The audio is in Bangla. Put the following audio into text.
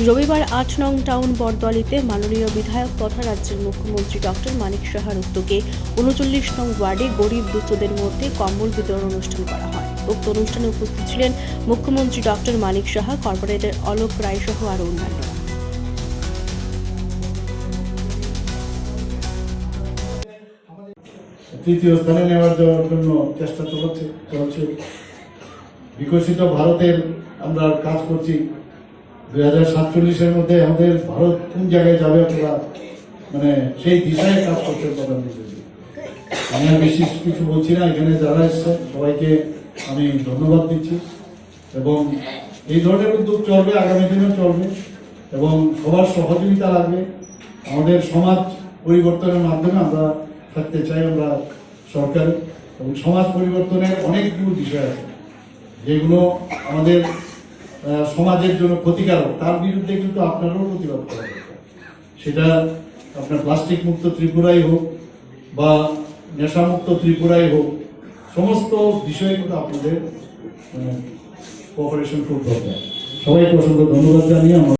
রবিবার আট নং টাউন বরদলিতে মাননীয় বিধায়ক তথা রাজ্যের মুখ্যমন্ত্রী ডক্টর মানিক সাহার উদ্যোগে উনচল্লিশ নং ওয়ার্ডে গরিব দুস্থদের মধ্যে কম্বল বিতরণ অনুষ্ঠান করা হয়। উক্ত অনুষ্ঠানে উপস্থিত ছিলেন মুখ্যমন্ত্রী ডক্টর মানিক সাহা, কর্পোরেটর অলোক রায় সহ আরও অন্যান্যরা। তৃতীয় স্থানে নেওয়ার জন্য চেষ্টা চলছে বিকশিত ভারতের আমরা কাজ করছি। দুই হাজার সাতচল্লিশের মধ্যে আমাদের ভারত কোন জায়গায় যাবে আমরা মানে সেই দিশায় কাজ করতে প্রধানমন্ত্রী আমি আর বেশি কিছু বলছি না, এখানে যারা এসছে, সবাইকে আমি ধন্যবাদ দিচ্ছি। এবং এই ধরনের উদ্যোগ চলবে, আগামী দিনেও চলবে, এবং সবার সহযোগিতা লাগবে। আমাদের সমাজ পরিবর্তনের মাধ্যমে আমরা থাকতে চাই, আমরা সরকার এবং সমাজ পরিবর্তনের অনেকগুলো বিষয় আছে। যেগুলো আমাদের সমাজের জন্য ক্ষতিকারক, তার বিরুদ্ধে কিন্তু আপনারও প্রতিবাদ করা সেটা আপনার প্লাস্টিক মুক্ত ত্রিপুরাই হোক বা নেশামুক্ত ত্রিপুরাই হোক, সমস্ত বিষয়ে কিন্তু আপনাদের কোঅপারেশন খুব দরকার। সবাইকে অসংখ্য ধন্যবাদ জানিয়ে